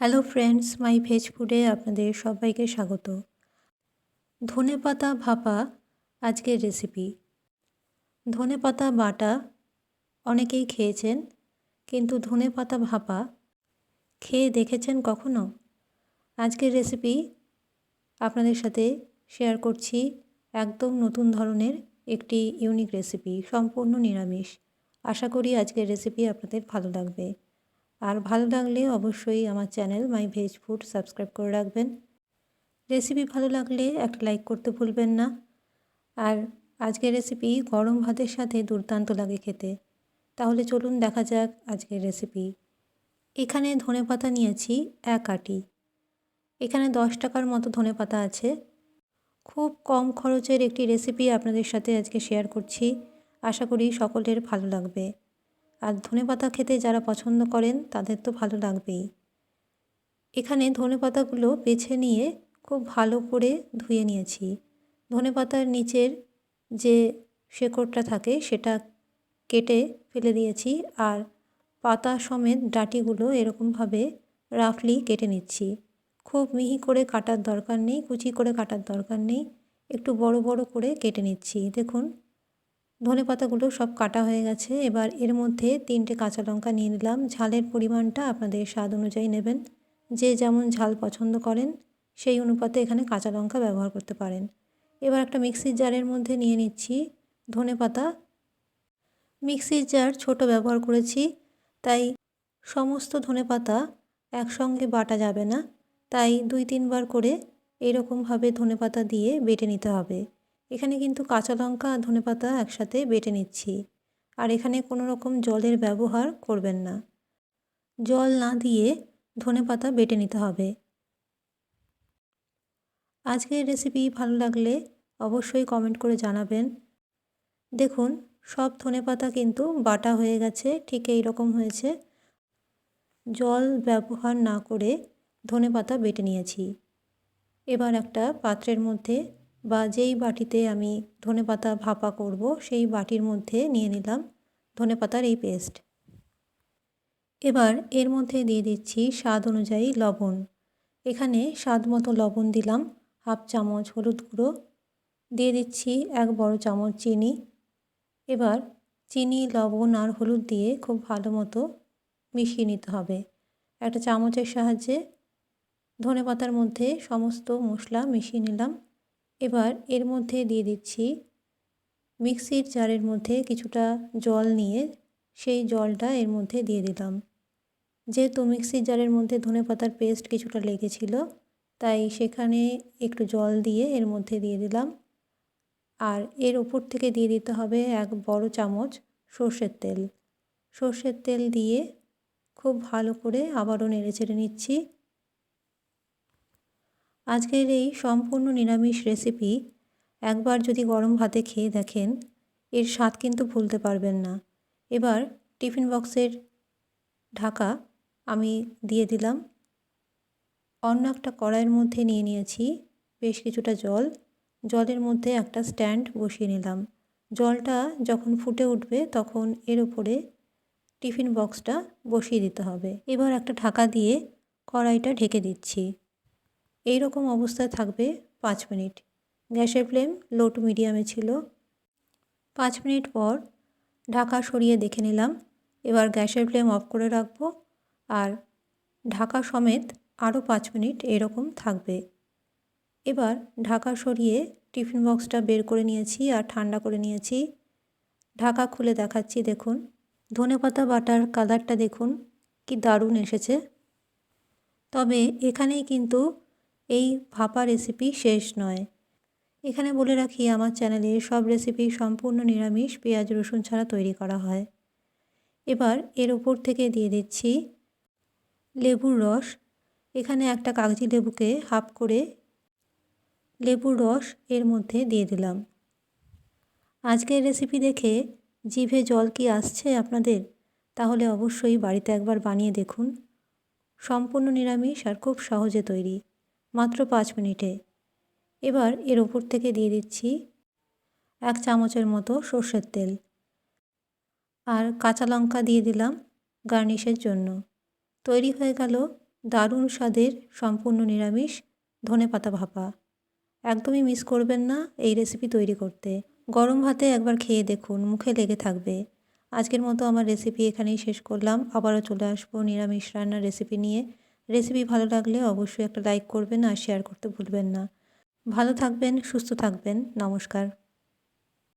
Hello friends মাই veg ফুডে আপনাদের সবাইকে স্বাগত। ধনে পাতা ভাপা, আজকের রেসিপি ধনে পাতা বাটা অনেকেই খেয়েছেন, কিন্তু ধনে পাতা ভাপা খেয়ে দেখেছেন কখনো? আজকের রেসিপি আপনাদের সাথে শেয়ার করছি একদম নতুন ধরনের একটি ইউনিক রেসিপি সম্পূর্ণ নিরামিষ। আশা করি আজকের রেসিপি আপনাদের ভালো লাগবে। আর ভালো লাগলে অবশ্যই আমার channel my veg food subscribe করে রাখবেন। রেসিপি ভালো লাগলে একটা লাইক করতে ভুলবেন না। আর আজকের রেসিপি গরম ভাতের সাথে দুর্দান্ত লাগে খেতে। তাহলে চলুন দেখা যাক আজকের রেসিপি। এখানে ধনে পাতা নিয়েছি এক আটি। এখানে দশ টাকার মতো ধনে পাতা আছে। খুব কম খরচের একটি রেসিপি আপনাদের সাথে আজকে শেয়ার করছি। আশা করি সকলের ভালো লাগবে। আর ধনে পাতা খেতে যারা পছন্দ করেন, তাদের তো ভালো লাগবেই। এখানে ধনে পাতাগুলো বেছে নিয়ে খুব ভালো করে ধুয়ে নিয়েছি। ধনে পাতার নিচের যে শেকড়টা থাকে, সেটা কেটে ফেলে দিয়েছি আর পাতা সমেত ডাটিগুলো এরকমভাবে রাফলি কেটে নিচ্ছি। খুব মিহি করে কাটার দরকার নেই, কুচি করে কাটার দরকার নেই, একটু বড় বড় করে কেটে নিচ্ছি। দেখুন ধনে পাতাগুলো সব কাটা হয়ে গেছে। এবার এর মধ্যে তিনটে কাঁচা লঙ্কা নিয়ে নিলাম। ঝালের পরিমাণটা আপনাদের স্বাদ অনুযায়ী নেবেন। যে যেমন ঝাল পছন্দ করেন, সেই অনুপাতে এখানে কাঁচা লঙ্কা ব্যবহার করতে পারেন। এবার একটা মিক্সির জারের মধ্যে নিয়ে নিচ্ছি ধনে পাতা। মিক্সির জার ছোট ব্যবহার করেছি, তাই সমস্ত ধনে পাতা একসঙ্গে বাটা যাবে না। তাই দুই তিনবার করে এরকমভাবে ধনে পাতা দিয়ে বেটে নিতে হবে। এখানে কিন্তু কাঁচা লঙ্কা আর ধনে পাতা একসাথে বেটে নিচ্ছি। আর এখানে কোনো রকম জলের ব্যবহার করবেন না। জল না দিয়ে ধনে পাতা বেটে নিতে হবে। আজকের রেসিপি ভালো লাগলে অবশ্যই কমেন্ট করে জানাবেন। দেখুন, সব ধনে পাতা কিন্তু বাটা হয়ে গেছে, ঠিক এই রকম হয়েছে। জল ব্যবহার না করে ধনে পাতা বেটে নিয়েছি। এবার একটা পাত্রের মধ্যে বা যেই বাটিতে আমি ধনে পাতা ভাপা করব, সেই বাটির মধ্যে নিয়ে নিলাম ধনে পাতার এই পেস্ট। এবার এর মধ্যে দিয়ে দিচ্ছি স্বাদ অনুযায়ী লবণ। এখানে স্বাদ মতো লবণ দিলাম, হাফ চামচ হলুদ গুঁড়ো। দিয়ে দিচ্ছি এক বড় চামচ চিনি। এবার চিনি, লবণ আর হলুদ দিয়ে খুব ভালো মতো মিশিয়ে নিতে হবে। একটা চামচের সাহায্যে ধনে পাতার মধ্যে সমস্ত মশলা মিশিয়ে নিলাম। এবার এর মধ্যে দিয়ে দিচ্ছি মিক্সির জারের মধ্যে কিছুটা জল নিয়ে সেই জলটা এর মধ্যে দিয়ে দিলাম। যেহেতু মিক্সির জারের মধ্যে ধনে পাতার পেস্ট কিছুটা লেগেছিল, তাই সেখানে একটু জল দিয়ে এর মধ্যে দিয়ে দিলাম। আর এর উপর থেকে দিয়ে দিতে হবে এক বড় চামচ সর্ষের তেল। সর্ষের তেল দিয়ে খুব ভালো করে আবারও নেড়ে চেড়ে নিচ্ছি। আজকের এই সম্পূর্ণ নিরামিষ রেসিপি একবার যদি গরম ভাতে খেয়ে দেখেন, এর স্বাদ কিন্তু ভুলতে পারবেন না। এবার টিফিন বক্সের ঢাকা আমি দিয়ে দিলাম। অন্য একটা কড়াইয়ের মধ্যে নিয়ে নিয়েছি বেশ কিছুটা জল। জলের মধ্যে একটা স্ট্যান্ড বসিয়ে নিলাম। জলটা যখন ফুটে উঠবে তখন এর উপরে টিফিন বক্সটা বসিয়ে দিতে হবে। এবার একটা ঢাকা দিয়ে কড়াইটা ঢেকে দিচ্ছি। এই রকম অবস্থায় থাকবে পাঁচ মিনিট। গ্যাসের ফ্লেম লো টু মিডিয়ামে ছিল। পাঁচ মিনিট পর ঢাকা সরিয়ে দেখে নিলাম। এবার গ্যাসের ফ্লেম অফ করে রাখব আর ঢাকা সমেত আরও পাঁচ মিনিট এরকম থাকবে। এবার ঢাকা সরিয়ে টিফিন বক্সটা বের করে নিয়েছি আর ঠান্ডা করে নিয়েছি। ঢাকা খুলে দেখাচ্ছি, দেখুন। ধনেপাতা বাটার কালারটা দেখুন, কি দারুণ এসেছে। তবে এখানেই কিন্তু এই ভাপা রেসিপি শেষ নয়। এখানে বলে রাখি, আমার চ্যানেলে সব রেসিপি সম্পূর্ণ নিরামিষ, পেঁয়াজ, রসুন ছাড়া তৈরি করা হয়। এবার এর ওপর থেকে দিয়ে দিচ্ছি লেবুর রস। এখানে একটা কাগজি লেবুকে হাফ করে লেবুর রস এর মধ্যে দিয়ে দিলাম। আজকের রেসিপি দেখে জিভে জল কি আসছে আপনাদের? তাহলে অবশ্যই বাড়িতে একবার বানিয়ে দেখুন। সম্পূর্ণ নিরামিষ আর খুব সহজে তৈরি। মাত্র পাঁচ মিনিটে। এবার এর ওপর থেকে দিয়ে দিচ্ছি এক চামচের মতো সর্ষের তেল। আর কাঁচা লঙ্কা দিয়ে দিলাম গার্নিশের জন্য। তৈরি হয়ে গেল দারুণ স্বাদের সম্পূর্ণ নিরামিষ ধনেপাতা ভাপা। একদমই মিস করবেন না এই রেসিপি তৈরি করতে। গরম ভাতে একবার খেয়ে দেখুন, মুখে লেগে থাকবে। আজকের মতো আমার রেসিপি এখানেই শেষ করলাম। আবারও চলে আসব নিরামিষ রান্নার রেসিপি নিয়ে। রেসিপি ভালো লাগলে অবশ্যই একটা লাইক করবেন আর শেয়ার করতে ভুলবেন না। ভালো থাকবেন, সুস্থ থাকবেন। নমস্কার।